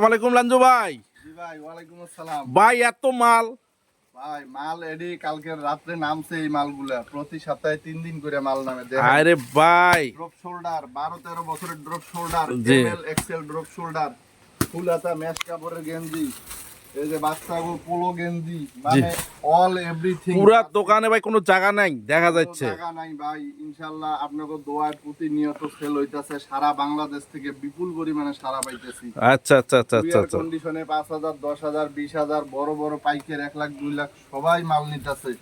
আসসালামাইকুম লাঞ্জু ভাই। ভাই ওয়ালাইকুম আসসালাম। ভাই এত মাল? ভাই মাল এডি কালকে রাত্রে নামছে এই মালগুলা। প্রতি সপ্তাহে তিন দিন করে মাল নামে। আরে ভাই। ড্রপ শোল্ডার বারো তেরো বছরের drop shoulder XL drop shoulder full হাতা ম্যাশ কাপড়ের গেঞ্জি এই যে বাচ্চাগুলো পোলো গেঞ্জি মানে অল এভরিথিং পুরা দোকানে ভাই কোনো জায়গা নাই দেখা যাচ্ছে। টাকা নাই ভাই ইনশাল্লাহ আপনাকে দোয়ার প্রতিনিয়ত সেল হইতাছে সারা বাংলাদেশ থেকে বিপুল পরিমাণে সারা পাইতেছি। আচ্ছা আচ্ছা আচ্ছা আচ্ছা আচ্ছা। কন্ডিশনে পাঁচ হাজার দশ হাজার বিশ হাজার বড় বড় পাইকের এক লাখ দুই লাখ সবাই মাল নিতেছে।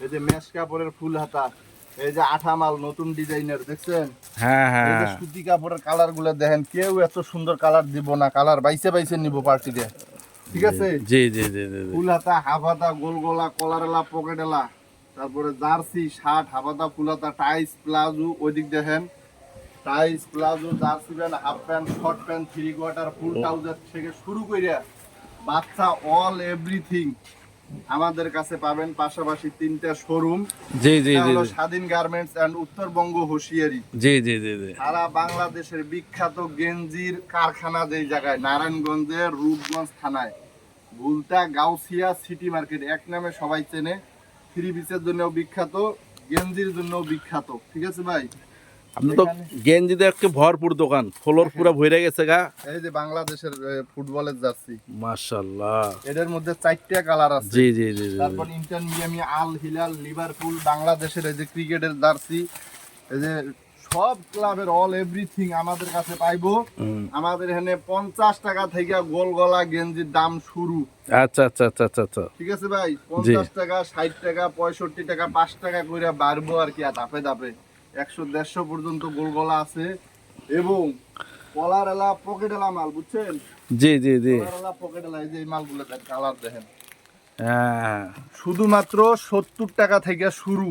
এই যে মেশ কাপড়ের ফুল হাতা এই যে আঠা মাল নতুন ডিজাইনের দেখছেন? হ্যাঁ এই যে হ্যাঁ। সুতি কাপড়ের কালারগুলো দেখেন কেউ এত সুন্দর কালার দিব না কালার বাইসে বাইসে নিব পার্টিতে। ঠিক আছে? জি জি জি জি জি। ফুল হাতা হাফ হাতা গোল গোলা কলারেলা পকেটেলা। তারপরে জার্সি শার্ট হাফ হাতা ফুল হাতা টাইস প্লাজো ওইদিক দেখেন। Tights palazzo jersey pant half pant short pant three quarter full trouser থেকে শুরু করে বাচ্চা অল এভরিথিং আমাদের কাছে পাবেন। পাশাপাশি তিনটা শোরুম। জি জি জি। স্বাধীন গার্মেন্টস এন্ড উত্তরবঙ্গ হুঁশিয়ারি। জি জি জি জি। সারা বাংলাদেশের বিখ্যাত গেঞ্জির কারখানা যেই জায়গায় নারায়ণগঞ্জের রূপগঞ্জ থানায়। ভুলতা গাউসিয়া সিটি মার্কেট এক নামে সবাই চেনে। থ্রি পিসের জন্যও বিখ্যাত গেঞ্জির জন্যও বিখ্যাত। ঠিক আছে ভাই? আপনি তো গেঞ্জিতে একটা ভরপুর দোকান ফ্লোর পুরো ভরে গেছে গা। এই যে বাংলাদেশের ফুটবলের জার্সি। মাশাল্লাহ। এদের মধ্যে চারটা কালার আছে। জি জি জি তারপর Inter Miami Al Hilal Liverpool বাংলাদেশের এই যে ক্রিকেটের জার্সি এই যে সব ক্লাবের অল এভরিথিং আমাদের কাছে পাইবো। আমাদের এখানে পঞ্চাশ টাকা থেকে গোল গলা গেঞ্জির দাম শুরু। আচ্ছা আচ্ছা আচ্ছা আচ্ছা আচ্ছা। ঠিক আছে ভাই? পঞ্চাশ টাকা ষাট টাকা পঁয়ষট্টি টাকা পাঁচ টাকা করে বাড়বো আর কি ধাপে ধাপে। একশো দেড়শো পর্যন্ত গোল গলা আছে। এবং কলার এলা পকেট এলা মাল বুঝছেন? জি জি জি। পকেট এলা এই যে মালগুলো কালার দেখেন। হ্যাঁ। শুধুমাত্র সত্তর টাকা থেকে শুরু।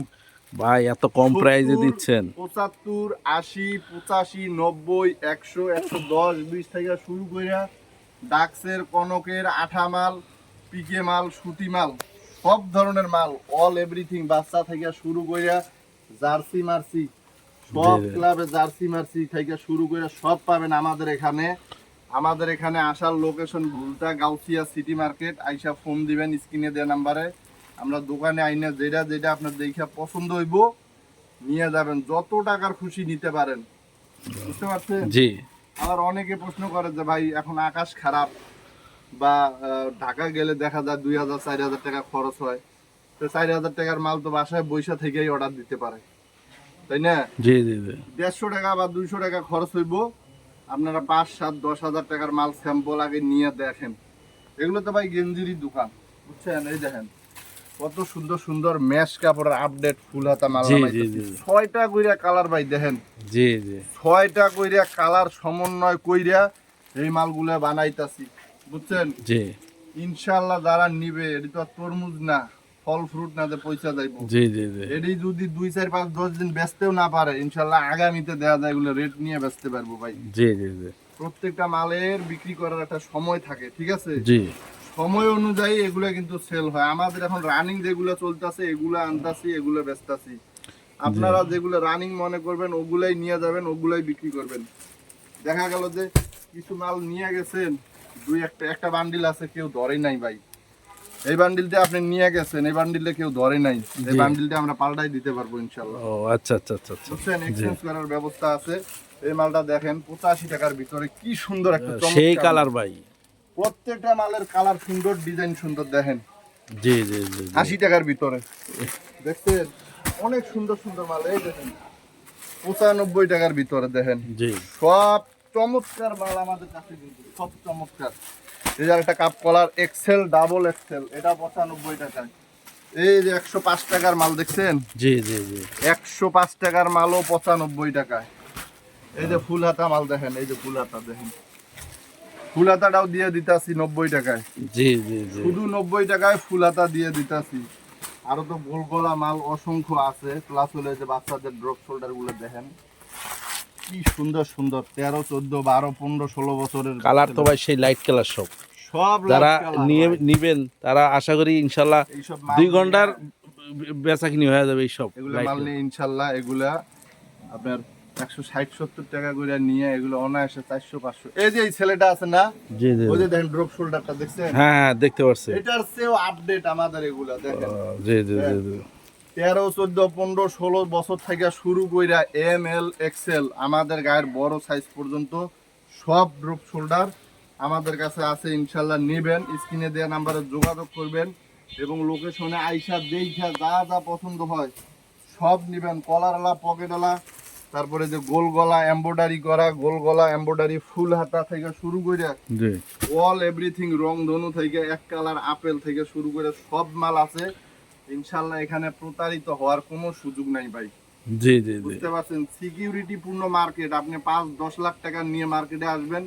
ভাই এত কম প্রাইজে দিচ্ছেন। পঁচাত্তর আশি পঁচাশি নব্বই একশো একশো দশ বিশ থেকে শুরু করে ডাক্সের কনকের আঠা মাল পিকে মাল সুতি মাল সব ধরনের মাল অল এভরিথিং বাচ্চা থেকে শুরু করে জার্সি মার্সি সব। ক্লাবে জার্সি মার্সি থেকে শুরু করে সব পাবেন আমাদের এখানে। আমাদের এখানে আসার location Bhulta Gausia city market আইসা ফোন দিবেন স্ক্রিনে দেওয়া নাম্বারে। আমরা দোকানে আইনা যেটা যেটা আপনার দেখে পছন্দ হইব নিয়ে যাবেন। যত টাকার খুশি নিতে পারেন। বুঝতে পারছেন? জি। আবার অনেকে প্রশ্ন করে যে ভাই এখন আকাশ খারাপ বা ঢাকা গেলে দেখা যায় দুই হাজার চার হাজার টাকা খরচ হয়। তো চার হাজার টাকার মাল তো বাসায় বৈশা থেকেই অর্ডার দিতে পারে। তাই না? জি জি জি। দেড়শো টাকা বা দুইশো টাকা খরচ হইব। আপনারা পাঁচ সাত দশ হাজার টাকার মাল স্যাম্পল আগে নিয়ে দেখেন। এগুলো তো ভাই গেঞ্জিরই দোকান। বুঝছেন? এই দেখেন। কত সুন্দর সুন্দর ম্যাশ কাপড়ের আপডেট ফুল হাতা মাল ছয়টা কইরা কালার ভাই দেখেন। জি জি। ছয়টা কইরা কালার সমন্বয় কইরা এই মালগুলা বানাইতাছি। বুঝছেন? জি। ইনশাআল্লাহ যারা নিবে এটি তো তরমুজ না ফল ফ্রুট না যে পয়সা যাইব। জি জি জি। এটি যদি দুই চার পাঁচ দশ দিন বেচতেও না পারে ইনশাল্লাহ আগামীতে দেওয়া যায় এগুলো রেট নিয়ে বেচতে পারব ভাই। জি জি জি। প্রত্যেকটা মালের বিক্রি করার একটা সময় থাকে ঠিক আছে? জি। সময় অনুযায়ী এগুলো কিন্তু সেল হয়। আমাদের এখন রানিং যেগুলো চলতেছে এগুলো আনতাছি এগুলো বেচতাছি। আপনারা যেগুলো রানিং মনে করবেন ওগুলাই নিয়ে যাবেন ওগুলাই বিক্রি করবেন। দেখা গেল যে কিছু মাল নিয়ে গেছেন দুই একটা একটা বান্ডিল আছে কেউ ধরে নাই ভাই। এই বান্ডিলটা আপনি নিয়ে গেছেন এই বান্ডিলটা কেউ ধরে নাই। এই বান্ডিলটা আমরা পাল্টাই দিতে পারব ইনশাল্লাহ ও আচ্ছা আচ্ছা আচ্ছা আচ্ছা। বুঝছেন? এক্সচেঞ্জ করার ব্যবস্থা আছে। এই মালটা দেখেন পঁচাশি টাকার ভিতরে কি সুন্দর একটা সেই কালার ভাই। প্রত্যেকটা মালের কালার সুন্দর ডিজাইন সুন্দর দেখেন। জি জি জি। আশি টাকার ভিতরে। দেখছেন? অনেক সুন্দর সুন্দর মাল এই দেখেন। পঁচানব্বই টাকার ভিতরে দেখেন। জি। সব চমৎকার মাল আমাদের কাছে কিন্তু সব চমৎকার। এই যে একটা cup collar XL double XL এটা পঁচানব্বই টাকায়। এই যে একশো পাঁচ টাকার মাল দেখছেন? জি জি জি। একশো পাঁচ টাকার মালও পঁচানব্বই টাকায়। এই যে ফুল হাতা মাল দেখেন এই যে ফুল হাতা দেখেন। ফুল হাতাটাও দিয়ে দিতাছি নব্বই টাকায়। জি জি জি। শুধু নব্বই টাকায় ফুল হাতা দিয়ে দিতাছি। আরও তো গোল গোলগোলা মাল অসংখ্য আছে প্লাস হলে যে বাচ্চাদের ড্রপ শোল্ডারগুলো দেখেন। কি সুন্দর সুন্দর। তেরো চোদ্দ বারো পনেরো ষোলো বছরের কালার তো ভাই সেই লাইট কালার সব। সব যারা নিয়ে নিবেন তারা আশা করি ইনশাল্লাহ দুই ঘণ্টার বেচা কিনি হয়ে যাবে এইসব এগুলো মাল নিয়ে ইনশাল্লাহ এগুলা আপনার একশো ষাট সত্তর টাকা করে নিয়ে এগুলো অনায়াসে চারশো পাঁচশো। এই যে এই ছেলেটা আছে না জি জি ওই যে দেখেন ড্রপ শোল্ডারটা দেখছেন? হ্যাঁ হ্যাঁ দেখতে পাচ্ছি এটার চেয়েও আপডেট আমাদের এগুলা দেখেন। জি জি জি জি। তেরো চোদ্দ পনেরো ষোলো বছর থেকে শুরু কইরা এম এল এক্সেল আমাদের গায়ের বড় সাইজ পর্যন্ত সব ড্রপ শোল্ডার আমাদের কাছে আছে ইনশাল্লাহ নেবেন। স্ক্রিনে দেওয়া নাম্বারে যোগাযোগ করবেন এবং লোকেশনে আইসা দেখা যা যা পছন্দ হয় সব নেবেন। কলারওয়ালা পকেটওয়ালা তারপরে যে গোল গলা এম্ব্রয়ডারি করা গোল গলা এম্ব্রয়ডারি ফুল হাতা থেকে শুরু করে জি। অল এভরিথিং রং ধনু থেকে এক কালার আপেল থেকে শুরু করে সব মাল আছে। ইনশাল্লাহ এখানে প্রতারিত হওয়ার কোনো সুযোগ নাই ভাই। জি জি জি। বুঝতে পারছেন? সিকিউরিটি পূর্ণ মার্কেট আপনি পাঁচ দশ লাখ টাকা নিয়ে মার্কেটে আসবেন।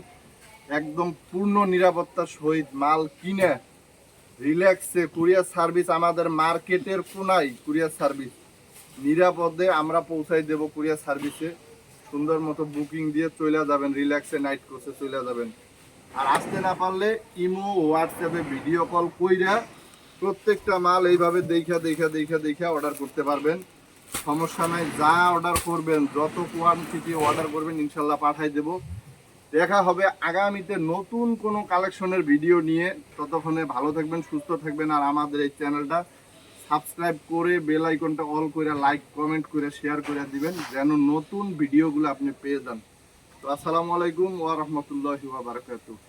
একদম পূর্ণ নিরাপত্তার সহিত মাল কিনে রিল্যাক্সে কুরিয়ার সার্ভিস আমাদের মার্কেটের কোনায় কুরিয়ার সার্ভিস নিরাপদে আমরা পৌঁছাই দেব কুরিয়ার সার্ভিসে। সুন্দর মতো বুকিং দিয়ে চলে যাবেন, রিল্যাক্সে নাইট কোর্সে চলে যাবেন। আর আসতে না পারলে ইমো হোয়াটসঅ্যাপে ভিডিও কল কইরা প্রত্যেকটা মাল এইভাবে দেখা দেখা দেখা দেখা অর্ডার করতে পারবেন। সমস্যা নাই, যা অর্ডার করবেন, যত কোয়ান্টিটি অর্ডার করবেন, ইনশাল্লাহ পাঠাই দেব। দেখা হবে আগামীতে নতুন কোনো কালেকশনের ভিডিও নিয়ে। ততক্ষণে ভালো থাকবেন, সুস্থ থাকবেন। আর আমাদের এই চ্যানেলটা সাবস্ক্রাইব করে বেল আইকনটা অল করে, লাইক, কমেন্ট করে, শেয়ার করে দিবেন, যেন নতুন ভিডিওগুলো আপনি পেয়ে যান। তো আসসালামু আলাইকুম ওয়া বারাকাতুহু।